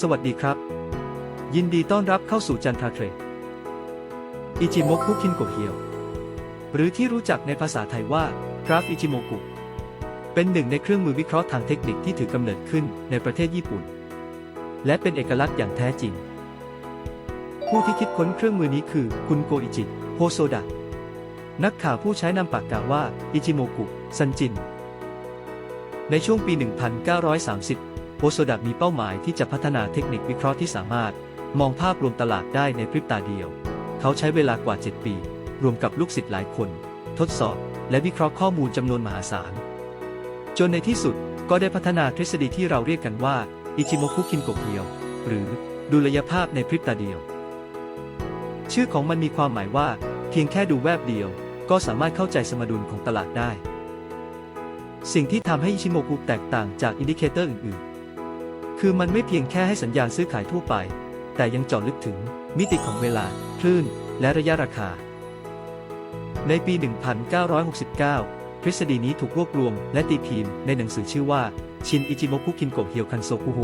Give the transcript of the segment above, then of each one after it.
สวัสดีครับ ยินดีต้อนรับเข้าสู่จันทราเทรดอิจิโมกุคินโกเฮียว หรือที่รู้จักในภาษาไทยว่ากราฟอิจิโมกุ เป็นหนึ่งในเครื่องมือวิเคราะห์ทางเทคนิคที่ถือกำเนิดขึ้นในประเทศญี่ปุ่น และเป็นเอกลักษณ์อย่างแท้จริง ผู้ที่คิดค้นเครื่องมือนี้คือคุณโกอิจิโฮโซดะนักข่าวผู้ใช้นามปากกาว่าอิจิโมกุซันจิน ในช่วงปี 1930 โฮโซดะมีเป้าหมายที่จะพัฒนาเทคนิควิเคราะห์ที่สามารถ มองภาพรวมตลาดได้ในพริบตาเดียว เขาใช้เวลากว่า 7 ปี รวมกับลูกศิษย์หลายคน ทดสอบ และวิเคราะห์ข้อมูลจำนวนมหาศาล จนในที่สุดก็ได้พัฒนาทฤษฎีที่เราเรียกกันว่าอิจิโมคุคินโกเกียว หรือดุลยภาพในพริบตาเดียว ชื่อของมันมีความหมายว่า เพียงแค่ดูแวบเดียว ก็สามารถเข้าใจสมดุลของตลาดได้ สิ่งที่ทำให้อิชิโมกุแตกต่างจากอินดิเคเตอร์อื่นๆ คือมันไม่เพียงแค่ให้สัญญาณซื้อขายทั่วไป แต่ยังเจาะลึกถึงมิติของเวลา คลื่น และระยะราคา ในปี 1969 ทฤษฎีนี้ถูกรวบรวมและตีพิมพ์ในหนังสือชื่อว่า ชินอิจิโมกุคินโกเฮียวคันโซคุโฮ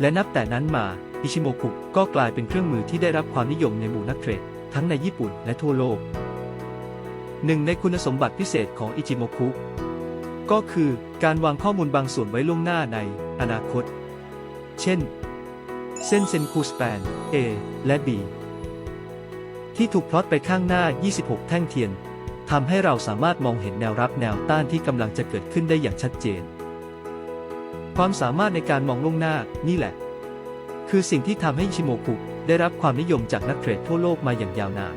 และนับแต่นั้นมา อิชิโมกุก็กลายเป็นเครื่องมือที่ได้รับความนิยมในหมู่นักเทรด ทั้งในญี่ปุ่นและทั่วโลก หนึ่งในคุณสมบัติพิเศษของอิจิโมกุ ก็คือการวางข้อมูลบางส่วนไว้ล่วงหน้าในอนาคต เช่น เส้นเซนคูสแปน A และ B ที่ถูกพลอตไปข้างหน้า 26 แท่งเทียนทำให้เราสามารถมองเห็นแนวรับแนวต้านที่กำลังจะเกิดขึ้นได้อย่างชัดเจน ความสามารถในการมองล่วงหน้านี่แหละ คือสิ่งที่ทำให้ชิโมกุได้รับความนิยมจากนักเทรดทั่วโลกมาอย่างยาวนาน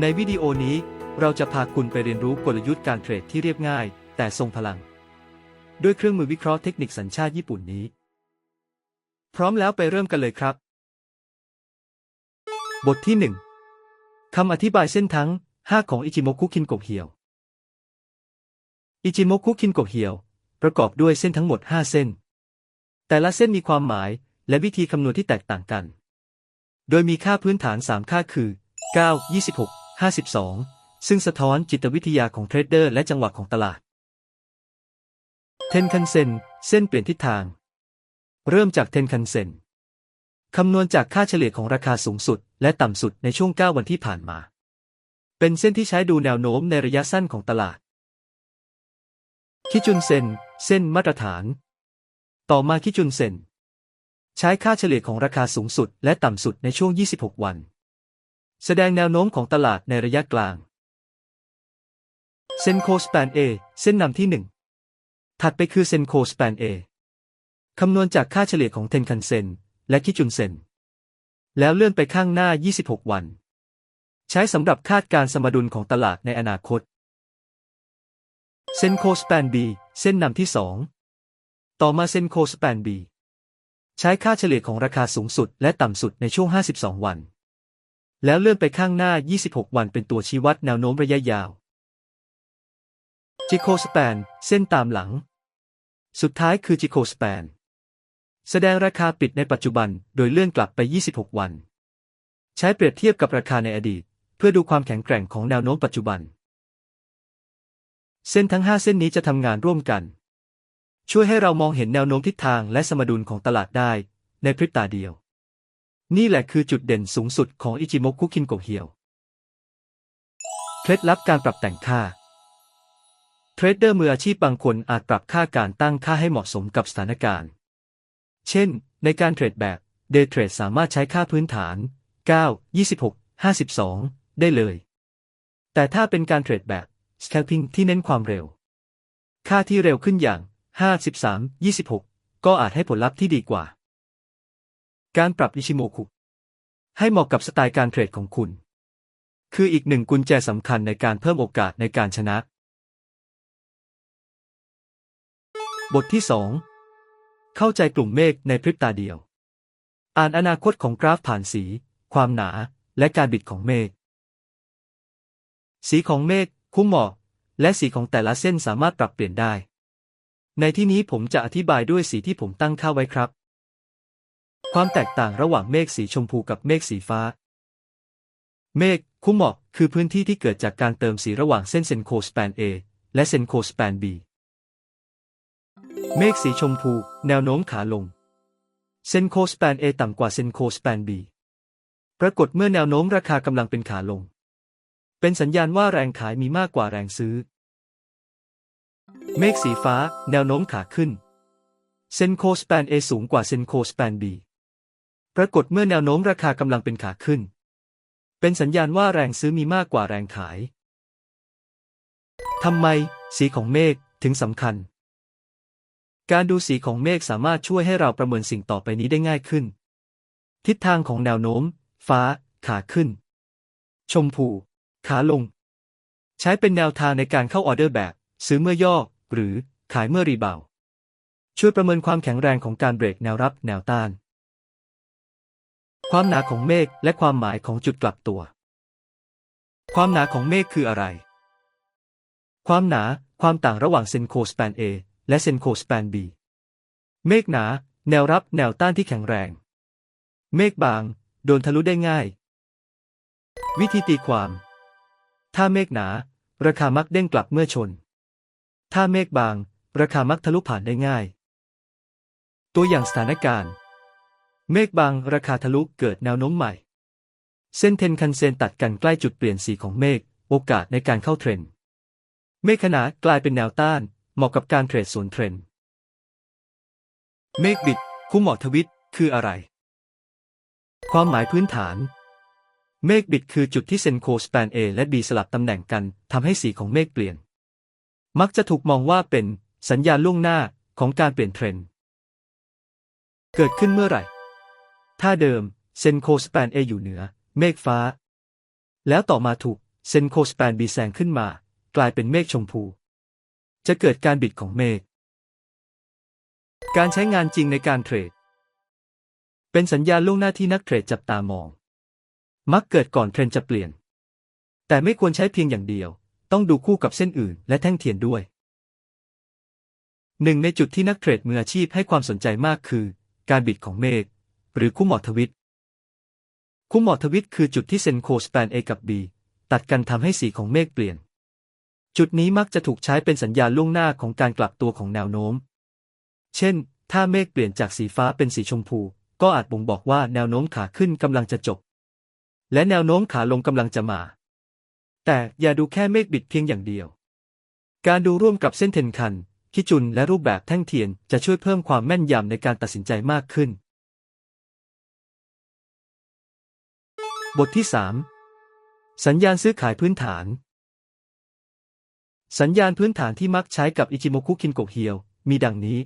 ในวิดีโอนี้ เราจะพาคุณไปเรียนรู้กลยุทธ์การเทรดที่เรียบง่าย แต่ทรงพลัง ด้วยเครื่องมือวิเคราะห์เทคนิคสัญชาติญี่ปุ่นนี้ พร้อมแล้วไปเริ่มกันเลยครับ บทที่ 1คำอธิบายเส้นทั้ง 5 ของอิจิโมกุคินโกเฮียว อิจิโมกุคินโกเฮียว ประกอบด้วยเส้นทั้งหมด 5 เส้น แต่ละเส้นมีความหมายและวิธีคำนวณที่แตกต่างกัน โดยมีค่าพื้นฐาน 3 ค่าคือ 9 26 52 ซึ่งสะท้อนจิตวิทยาของเทรดเดอร์และจังหวะของตลาด เทนคันเซ็นเส้นเปลี่ยนทิศทาง เริ่มจากเทนคันเซ็นคำนวณจากค่าเฉลี่ยของราคาสูงสุด และต่ำสุดในช่วง 9 วันที่ผ่านมา เป็นเส้นที่ใช้ดูแนวโน้มในระยะสั้นของตลาด คิจุนเซนเส้นมาตรฐาน ต่อมาคิจุนเซนใช้ค่าเฉลี่ยของราคาสูงสุด และต่ำสุดในช่วง 26 วัน แสดงแนวโน้มของตลาดในระยะกลาง เซนโคสแปนเอเส้นนำที่ 1 ถัดไปคือเซนโคสแปนเอคำนวณจากค่าเฉลี่ยของเทนคันเซนและคิจุนเซน แล้วเลื่อนไปข้างหน้า 26 วัน ใช้สำหรับคาดการสมดุลของตลาดในอนาคต เซนโคสแปนบีเส้นนำที่ 2 ต่อมาเซนโคสแปนบีใช้ค่าเฉลี่ยของราคาสูงสุดและต่ำสุดในช่วง 52 วัน แล้วเลื่อนไปข้างหน้า 26 วันเป็นตัวชี้วัดแนวโน้มระยะยาว จิโคสแปน เส้นตามหลัง สุดท้ายคือจิโคสแปน แสดงราคาปิดในปัจจุบันโดยเลื่อนกลับไป 26 วัน ใช้เปรียบเทียบกับราคาในอดีต เพื่อดูความแข็งแกร่งของแนวโน้มปัจจุบัน เส้นทั้ง 5 เส้นนี้จะทำงานร่วมกัน ช่วยให้เรามองเห็นแนวโน้มทิศทางและสมดุลของตลาดได้ในพริบตาเดียว นี่แหละคือจุดเด่นสูงสุดของอิจิโมกุคินโกเฮียว เคล็ดลับการปรับแต่งค่า เทรดเดอร์มืออาชีพบางคนอาจปรับค่าการตั้งค่าให้เหมาะสมกับสถานการณ์ เช่น ในการเทรดแบบเดย์เทรดสามารถใช้ค่าพื้นฐาน 9 26 52 ได้เลย แต่ถ้าเป็นการเทรดแบบ scalping ที่เน้นความเร็ว ค่าที่เร็วขึ้นอย่าง 53 26 ก็อาจให้ผลลัพธ์ที่ดีกว่า การปรับอิชิโมคุให้เหมาะกับสไตล์การเทรดของคุณ คืออีกหนึ่งกุญแจสำคัญในการเพิ่มโอกาสในการชนะ บทที่ 2 เข้าใจกลุ่มเมฆในพริบตาเดียว อ่านอนาคตของกราฟผ่านสี ความหนา และการบิดของเมฆ สีของเมฆคู่หมอก และสีของแต่ละเส้นสามารถปรับเปลี่ยนได้ ในที่นี้ผมจะอธิบายด้วยสีที่ผมตั้งค่าไว้ครับ ความแตกต่างระหว่างเมฆสีชมพูกับเมฆสีฟ้า เมฆคู่หมอก คือพื้นที่ที่เกิดจากการเติมสีระหว่างเส้นเซนโคสแปน A และเซนโคสแปน B เมฆสีชมพู แนวโน้มขาลง เซนโคสแปน A ต่ำกว่าเซนโคสแปน B ปรากฏเมื่อแนวโน้มราคากำลังเป็นขาลง เป็นสัญญาณว่าแรงขายมีมากกว่าแรงซื้อ เมฆสีฟ้า แนวโน้มขาขึ้น เซนโคสแปน A สูงกว่าเซนโคสแปน B ปรากฏเมื่อแนวโน้มราคากำลังเป็นขาขึ้น เป็นสัญญาณว่าแรงซื้อมีมากกว่าแรงขาย ทำไม สีของเมฆถึงสำคัญ การดูสีของเมฆสามารถช่วยให้เราประเมินสิ่งต่อไปนี้ได้ง่ายขึ้น ทิศทางของแนวโน้ม ฟ้า ขาขึ้น ชมพู ขาลง ใช้เป็นแนวทางในการเข้าออเดอร์แบบ ซื้อเมื่อย่อ หรือขายเมื่อรีบาวช่วยประเมินความแข็งแรงของการเบรกแนวรับแนวต้าน ความหนาของเมฆและความหมายของจุดกลับตัว ความหนาของเมฆคืออะไร ความหนา ความต่างระหว่างเซนโคสแปน A และเซนโคสแปน B เมฆหนา แนวรับแนวต้านที่แข็งแรง เมฆบาง โดนทะลุได้ง่าย วิธีตีความ ถ้าเมฆหนา ราคามักเด้งกลับเมื่อชน ถ้าเมฆบาง ราคามักทะลุผ่านได้ง่าย ตัวอย่างสถานการณ์ เมฆบางราคาทะลุเกิดแนวโน้มใหม่ เส้นเทนคันเซนตัดกันใกล้จุดเปลี่ยนสีของเมฆโอกาสในการเข้าเทรนด์เมฆขนากลายเป็นแนวต้าน เหมาะกับการเทรดสวนเทรนด์เมฆบิดคู่เหมาะทวิตคืออะไร ความหมายพื้นฐานเมฆบิดคือจุดที่เซนโคสแปน A และ B สลับตำแหน่งกันทำให้สีของเมฆเปลี่ยน มักจะถูกมองว่าเป็นสัญญาณล่วงหน้าของการเปลี่ยนเทรนด์ เกิดขึ้นเมื่อไหร่ ถ้าเดิมเซนโคสแปน A อยู่เหนือ เมฆฟ้า แล้วต่อมาถูกเซนโคสแปน B แซงขึ้นมา กลายเป็นเมฆชมพู จะเกิดการบิดของเมฆ การใช้งานจริงในการเทรด เป็นสัญญาณล่วงหน้าที่นักเทรดจับตามอง มักเกิดก่อนเทรนจะเปลี่ยน แต่ไม่ควรใช้เพียงอย่างเดียว ต้องดูคู่กับเส้นอื่น และแท่งเทียนด้วย หนึ่งในจุดที่นักเทรดมืออาชีพให้ความสนใจมากคือ การบิดของเมฆ หรือคู่หมอทวิต คู่หมอทวิตคือจุดที่เซนโคสแปน A กับ B ตัดกันทำให้สีของเมฆเปลี่ยน จุดนี้มักจะถูกใช้เป็นสัญญาณล่วงหน้าของการกลับตัวของแนวโน้ม เช่น ถ้าเมฆเปลี่ยนจากสีฟ้าเป็นสีชมพู ก็อาจบ่งบอกว่าแนวโน้มขาขึ้นกำลังจะจบ และแนวโน้มขาลงกำลังจะมา แต่อย่าดูแค่เมฆบิดเพียงอย่างเดียว การดูร่วมกับเส้นเทนคันคิจุนและรูปแบบแท่งเทียนจะช่วยเพิ่มความแม่นยำในการตัดสินใจมากขึ้น บทที่ 3 สัญญาณซื้อขายพื้นฐาน สัญญาณพื้นฐานที่มักใช้กับอิจิโมคุคินโกเฮียว มีดังนี้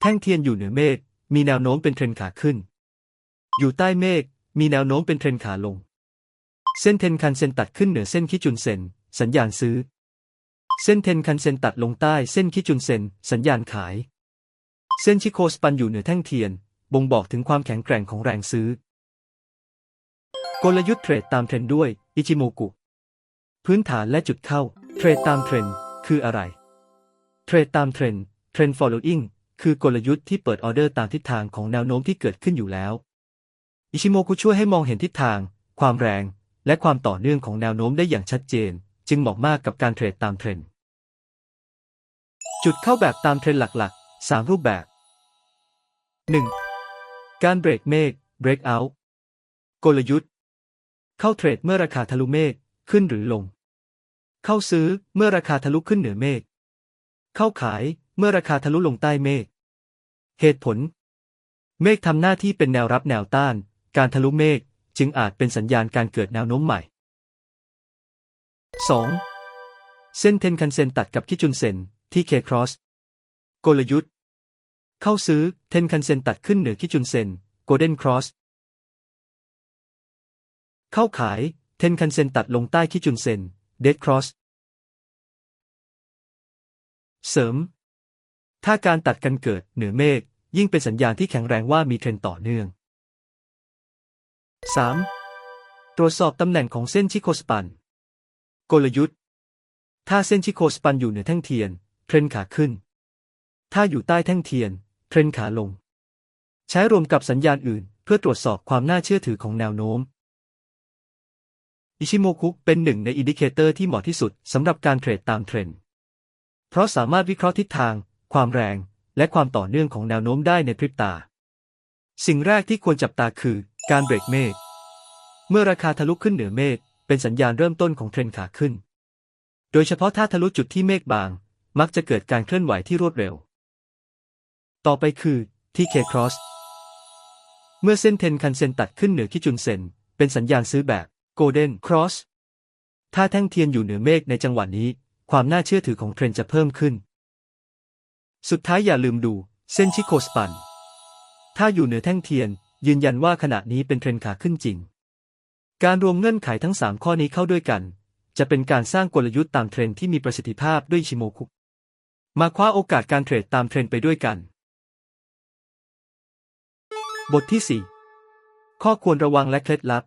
แท่งเทียนอยู่เหนือเมฆมีแนวโน้มเป็นเทรนขาขึ้น อยู่ใต้เมฆมีแนวโน้มเป็นเทรนขาลง เส้นเทนคันเซนตัดขึ้นเหนือเส้นคิจุนเซน สัญญาณซื้อ เส้นเทนคันเซนตัดลงใต้เส้นคิจุนเซน สัญญาณขาย เส้นชิโคสปันอยู่เหนือแท่งเทียน บ่งบอกถึงความแข็งแกร่งของแรงซื้อ กลยุทธ์เทรดตามเทรนด้วย อิจิโมกุ พื้นฐานและจุดเข้า เทรดตามเทรนด์คืออะไร เทรดตามเทรนด์เทรนด์ following คือกลยุทธ์ที่เปิดออเดอร์ตามทิศทางของแนวโน้มที่เกิดขึ้นอยู่แล้ว อิชิโมกุช่วยให้มองเห็นทิศทาง ความแรง และความต่อเนื่องของแนวโน้มได้อย่างชัดเจน จึงเหมาะมากกับการเทรดตามเทรนด์ จุดเข้าแบบตามเทรนด์หลักๆ 3 รูปแบบ 1. การเบรกเมฆ break out กลยุทธ์ เข้าเทรดเมื่อราคาทะลุเมฆขึ้นหรือลง เข้าซื้อเมื่อราคาทะลุขึ้นเหนือเมฆ เข้าขายเมื่อราคาทะลุลงใต้เมฆ เหตุผล เมฆทำหน้าที่เป็นแนวรับแนวต้าน การทะลุเมฆจึงอาจเป็นสัญญาณการเกิดแนวโน้มใหม่ 2. เส้นเทนคันเซนตัดกับคิจุนเซนที่เคครอสกลยุทธ์ เข้าซื้อเทนคันเซนตัดขึ้นเหนือคิจุนเซนโกลเด้นครอสเข้าขายเทนคันเซนตัดลงใต้คิจุนเซน เดดครอสเสริม ถ้าการตัดกันเกิดเหนือเมฆยิ่งเป็นสัญญาณที่แข็งแรงว่ามีเทรนต่อเนื่อง 3. ตรวจสอบตำแหน่งของเส้นชิโคสปัน กลยุทธ์ ถ้าเส้นชิโคสปันอยู่เหนือแท่งเทียน เทรนขาขึ้น ถ้าอยู่ใต้แท่งเทียน เทรนขาลง ใช้รวมกับสัญญาณอื่น เพื่อตรวจสอบความน่าเชื่อถือของแนวโน้ม อิชิโมคุเป็นหนึ่งในอินดิเคเตอร์ที่เหมาะที่สุดสำหรับการเทรดตามเทรนด์ เพราะสามารถวิเคราะห์ทิศทาง ความแรง และความต่อเนื่องของแนวโน้มได้ในพริบตา สิ่งแรกที่ควรจับตาคือ การเบรกเมฆ เมื่อราคาทะลุขึ้นเหนือเมฆเป็นสัญญาณเริ่มต้นของเทรนด์ขาขึ้น โดยเฉพาะถ้าทะลุจุดที่เมฆบาง มักจะเกิดการเคลื่อนไหวที่รวดเร็ว ต่อไปคือที่เคครอสเมื่อเส้นเทนคันเซนตัดขึ้นเหนือคิจุนเซนเป็นสัญญาณซื้อแบบ โกลเด้นครอสถ้าแท่งเทียนอยู่เหนือเมฆในจังหวะนี้ ความน่าเชื่อถือของเทรนจะเพิ่มขึ้น สุดท้ายอย่าลืมดู เส้นชิโคสปัน ถ้าอยู่เหนือแท่งเทียน ยืนยันว่าขณะนี้เป็นเทรนขาขึ้นจริง การรวมเงื่อนไขทั้ง 3 ข้อนี้เข้าด้วยกัน จะเป็นการสร้างกลยุทธ์ตามเทรนที่มีประสิทธิภาพด้วยชิโมคุมาคว้าโอกาสการเทรดตามเทรนไปด้วยกัน บทที่ 4 ข้อควรระวังและเคล็ดลับ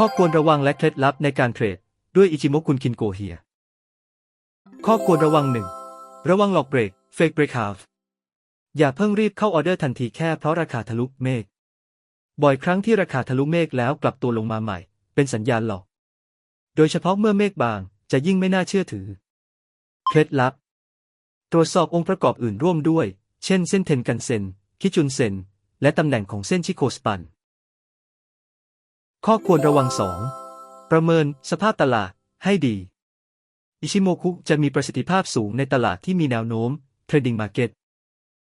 ข้อควรระวังและเคล็ดลับในการเทรด ด้วยอิจิโมกุนคินโกเฮีย ข้อควรระวังหนึ่งระวังหลอกเบรก fake breakout อย่าเพิ่งรีบเข้าออเดอร์ทันทีแค่เพราะราคาทะลุเมฆบ่อยครั้งที่ราคาทะลุเมฆแล้วกลับตัวลงมาใหม่ เป็นสัญญาณหลอก โดยเฉพาะเมื่อเมฆบางจะยิ่งไม่น่าเชื่อถือ เคล็ดลับ ตรวจสอบองค์ประกอบอื่นร่วมด้วย เช่นเส้นเทนกันเซนคิจุนเซนและตำแหน่งของเส้นชิโคสปัน ข้อควรระวัง 2. ประเมินสภาพตลาดให้ดี อิชิโมคุจะมีประสิทธิภาพสูงในตลาดที่มีแนวโน้ม trading market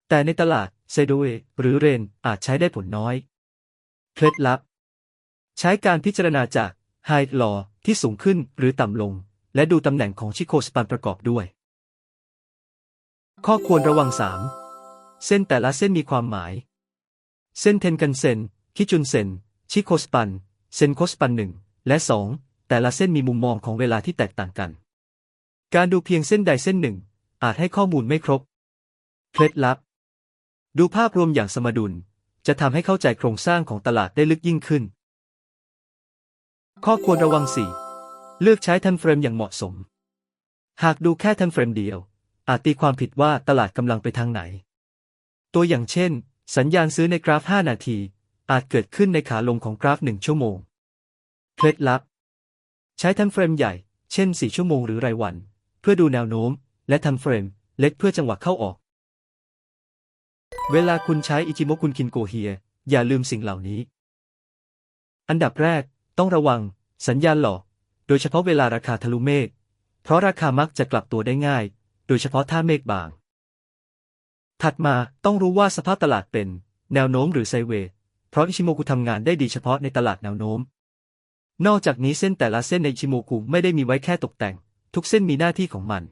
แต่ในตลาดเซโดเอหรือเรนอาจใช้ได้ผลน้อย เคล็ดลับ ใช้การพิจารณาจาก High Law ที่สูงขึ้นหรือต่ำลง และดูตำแหน่งของชิโคสปันประกอบด้วย ข้อควรระวัง 3. เส้นแต่ละเส้นมีความหมาย เส้นเทนกันเซนคิจุนเซนชิโคสปัน เซนโคสปันหนึ่งและ2แต่ละเส้นมีมุมมองของเวลาที่แตกต่างกัน การดูเพียงเส้นใดเส้นหนึ่ง อาจให้ข้อมูลไม่ครบ เคล็ดลับ ดูภาพรวมอย่างสมดุล จะทำให้เข้าใจโครงสร้างของตลาดได้ลึกยิ่งขึ้น ข้อควรระวัง 4. เลือกใช้ทันเฟรมอย่างเหมาะสม หากดูแค่ทันเฟรมเดียว อาจตีความผิดว่าตลาดกำลังไปทางไหน ตัวอย่างเช่น สัญญาณซื้อในกราฟ 5 นาที อาจเกิดขึ้นในขาลงของกราฟ 1 ชั่วโมง เคล็ดลับ ใช้ทันเฟรมใหญ่ เช่น 4 ชั่วโมงหรือรายวัน เพื่อดูแนวโน้ม และทันเฟรมเล็กเพื่อจังหวะเข้าออก เวลาคุณใช้อิจิโมกุนคินโกเฮีย อย่าลืมสิ่งเหล่านี้ อันดับแรก ต้องระวัง สัญญาณหลอก โดยเฉพาะเวลาราคาทะลุเมฆ เพราะราคามักจะกลับตัวได้ง่าย โดยเฉพาะถ้าเมฆบาง ถัดมาต้องรู้ว่าสภาพตลาดเป็น แนวโน้มหรือไซเวย์ เพราะอิชิโมกุทำงานได้ดีเฉพาะในตลาดแนวโน้ม นอกจากนี้เส้นแต่ละเส้นในอิชิโมกุไม่ได้มีไว้แค่ตกแต่ง ทุกเส้นมีหน้าที่ของมัน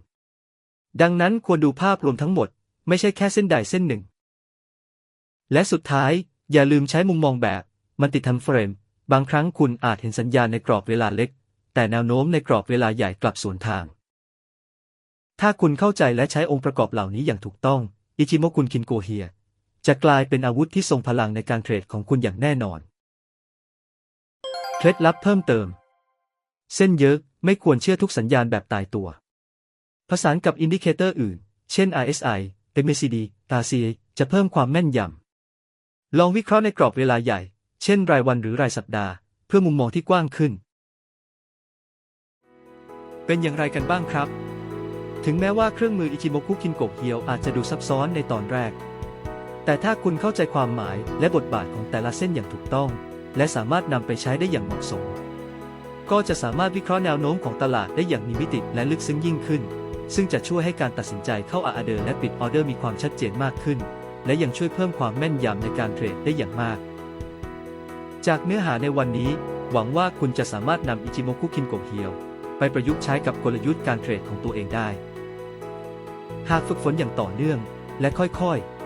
ดังนั้นควรดูภาพรวมทั้งหมด ไม่ใช่แค่เส้นใดเส้นหนึ่ง และสุดท้ายอย่าลืมใช้มุมมองแบบมันติดทัมเฟรม บางครั้งคุณอาจเห็นสัญญาณในกรอบเวลาเล็ก แต่แนวโน้มในกรอบเวลาใหญ่กลับสวนทาง ถ้าคุณเข้าใจและใช้องค์ประกอบเหล่านี้อย่างถูกต้อง อิจิโมกุนคินโกเฮีย จะกลายเป็นอาวุธที่ทรงพลังในการเทรดของคุณอย่างแน่นอน เคล็ดลับเพิ่มเติม เส้นเยอะไม่ควรเชื่อทุกสัญญาณแบบตายตัว ผสานกับอินดิเคเตอร์อื่น เช่น RSI MACD RCA จะเพิ่มความแม่นยำ ลองวิเคราะห์ในกรอบเวลาใหญ่ เช่น รายวันหรือรายสัปดาห์ เพื่อมุมมองที่กว้างขึ้น เป็นอย่างไรกันบ้างครับ ถึงแม้ว่าเครื่องมืออิจิโมคุคินโกะเฮียวอาจจะดูซับซ้อนในตอนแรก แต่ถ้าคุณเข้าใจความหมายและบทบาทของแต่ละเส้นอย่างถูกต้อง และสามารถนำไปใช้ได้อย่างเหมาะสม ก็จะสามารถวิเคราะห์แนวโน้มของตลาดได้อย่างมีมิติและลึกซึ้งยิ่งขึ้น ซึ่งจะช่วยให้การตัดสินใจเข้าอาอเดอร์และปิดออเดอร์มีความชัดเจนมากขึ้น และยังช่วยเพิ่มความแม่นยำในการเทรดได้อย่างมาก จากเนื้อหาในวันนี้ หวังว่าคุณจะสามารถนำอิจิโมคุคินโกเฮียว ไปประยุกต์ใช้กับกลยุทธ์การเทรดของตัวเองได้ หากฝึกฝนอย่างต่อเนื่อง และค่อยๆ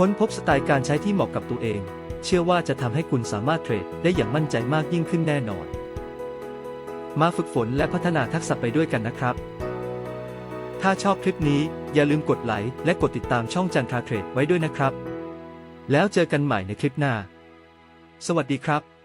ค้นพบสไตล์การใช้ที่เหมาะกับตัวเอง เชื่อว่าจะทำให้คุณสามารถเทรดได้อย่างมั่นใจมากยิ่งขึ้นแน่นอน มาฝึกฝนและพัฒนาทักษะไปด้วยกันนะครับ ถ้าชอบคลิปนี้อย่าลืมกดไลค์และกดติดตามช่องจันทราเทรดไว้ด้วยนะครับ แล้วเจอกันใหม่ในคลิปหน้า สวัสดีครับ